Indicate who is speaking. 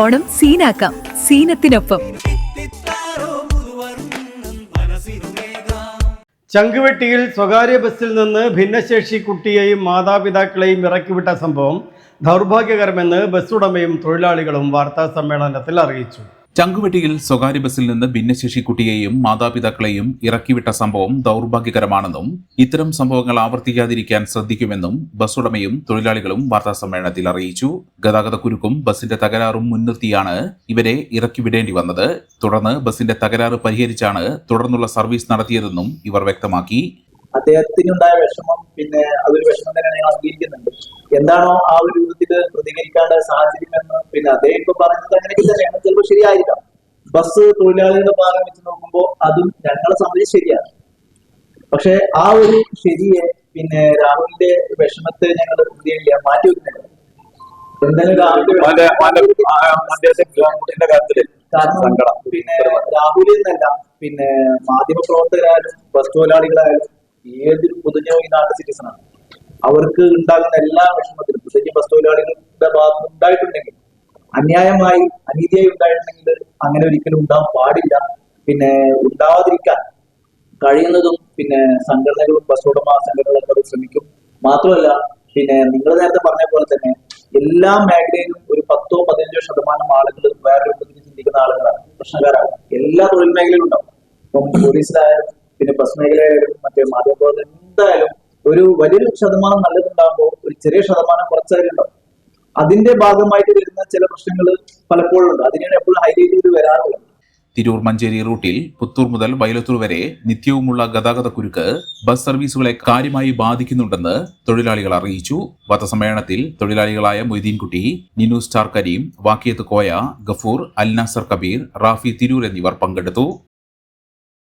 Speaker 1: ഓണം സീനാക്കാം. സീനത്തിനൊപ്പം.
Speaker 2: ചങ്കുവെട്ടിയിൽ സ്വകാര്യ ബസ്സിൽ നിന്ന് ഭിന്നശേഷി കുട്ടിയെയും മാതാപിതാക്കളെയും ഇറക്കിവിട്ട സംഭവം ദൗർഭാഗ്യകരമെന്ന് ബസ് ഉടമയും തൊഴിലാളികളും വാർത്താ സമ്മേളനത്തിൽ അറിയിച്ചു.
Speaker 3: ചങ്കുവെട്ടിയിൽ സ്വകാര്യ ബസ്സിൽ നിന്ന് ഭിന്നശേഷി കുട്ടിയെയും മാതാപിതാക്കളെയും ഇറക്കിവിട്ട സംഭവം ദൗർഭാഗ്യകരമാണെന്നും ഇത്തരം സംഭവങ്ങൾ ആവർത്തിക്കാതിരിക്കാൻ ശ്രദ്ധിക്കുമെന്നും ബസ് ഉടമയും തൊഴിലാളികളും വാർത്താ സമ്മേളനത്തിൽ അറിയിച്ചു. ഗതാഗതക്കുരുക്കും ബസിന്റെ തകരാറും മുൻനിർത്തിയാണ് ഇവരെ ഇറക്കിവിടേണ്ടി വന്നത്. തുടർന്ന് ബസിന്റെ തകരാറ് പരിഹരിച്ചാണ് തുടർന്നുള്ള സർവീസ് നടത്തിയതെന്നും ഇവർ വ്യക്തമാക്കി.
Speaker 4: അദ്ദേഹത്തിനുണ്ടായ വിഷമം പിന്നെ അതൊരു വിഷമം തന്നെ ഞങ്ങൾ അംഗീകരിക്കുന്നുണ്ട്. എന്താണോ ആ ഒരു രൂപത്തിൽ പ്രതികരിക്കേണ്ട സാഹചര്യം എന്ന് പിന്നെ അദ്ദേഹം ഇപ്പൊ പറഞ്ഞത് അങ്ങനെയൊക്കെ തന്നെയാണ്. ചിലപ്പോൾ ശരിയായിരിക്കാം. ബസ് തൊഴിലാളികളുടെ ഭാഗം വെച്ച് നോക്കുമ്പോൾ അതും ഞങ്ങളെ സംബന്ധിച്ച് ശരിയാണ്. പക്ഷെ ആ ഒരു ശരിയെ പിന്നെ രാഹുലിന്റെ വിഷമത്തെ ഞങ്ങൾ മാറ്റി വെക്കുന്നില്ല കാരണം പിന്നെ രാഹുൽ എന്നല്ല പിന്നെ മാധ്യമ പ്രവർത്തകരായാലും ബസ് തൊഴിലാളികളായാലും ഏതൊരു പൊതുജന ഈ നാട്ട് സിറ്റിസൺ ആണ്. അവർക്ക് ഉണ്ടാകുന്ന എല്ലാ വിഷമത്തിലും പ്രത്യേകിച്ച് ബസ് തൊഴിലാളികളുടെ ഭാഗത്ത് ഉണ്ടായിട്ടുണ്ടെങ്കിൽ അന്യായമായി അനീതിയായി ഉണ്ടായിട്ടുണ്ടെങ്കിൽ അങ്ങനെ ഒരിക്കലും ഉണ്ടാവാൻ പാടില്ല. പിന്നെ ഉണ്ടാവാതിരിക്കാൻ കഴിയുന്നതും പിന്നെ സംഘടനകളും ബസ് ഉടമ സംഘടനകളൊക്കെ ശ്രമിക്കും. മാത്രമല്ല പിന്നെ നിങ്ങൾ നേരത്തെ പറഞ്ഞ പോലെ തന്നെ എല്ലാ മേഖലയിലും ഒരു പത്തോ പതിനഞ്ചോ ശതമാനം ആളുകൾ വേറെ രൂപത്തിൽ ചിന്തിക്കുന്ന ആളുകളാണ് പ്രശ്നക്കാരാണ്. എല്ലാ തൊഴിൽ മേഖലയിലും ഉണ്ടാവും. ഇപ്പം പോലീസിലായാലും പിന്നെ ബസ് മേഖലയായാലും മറ്റേ മാധ്യമപ്രവർത്തനം എന്തായാലും ഒരു വലിയൊരു ശതമാനം നല്ലതുണ്ടാകുമ്പോൾ ഒരു ചെറിയ ശതമാനം കുറച്ചായിട്ടുണ്ടാവും അതിന്റെ ഭാഗമായിട്ട് വരുന്ന ചില പ്രശ്നങ്ങൾ പലപ്പോഴും ഉണ്ട് അതിനാണ് എപ്പോഴും ഹൈലൈറ്റ് ചെയ്ത് വരാറുള്ളത്
Speaker 3: തിരൂർ മഞ്ചേരി റൂട്ടിൽ പുത്തൂർ മുതൽ വയലത്തൂർ വരെ നിത്യവുമുള്ള ഗതാഗത കുരുക്ക് ബസ് സർവീസുകളെ കാര്യമായി ബാധിക്കുന്നുണ്ടെന്ന് തൊഴിലാളികൾ അറിയിച്ചു. വധസമ്മേളനത്തിൽ തൊഴിലാളികളായ മൊയ്തീൻകുട്ടി നിനു സ്റ്റാർ കരീം വാക്കിയത്ത് കോയ ഗഫൂർ അൽനാസർ കബീർ റാഫി തിരൂർ എന്നിവർ പങ്കെടുത്തു.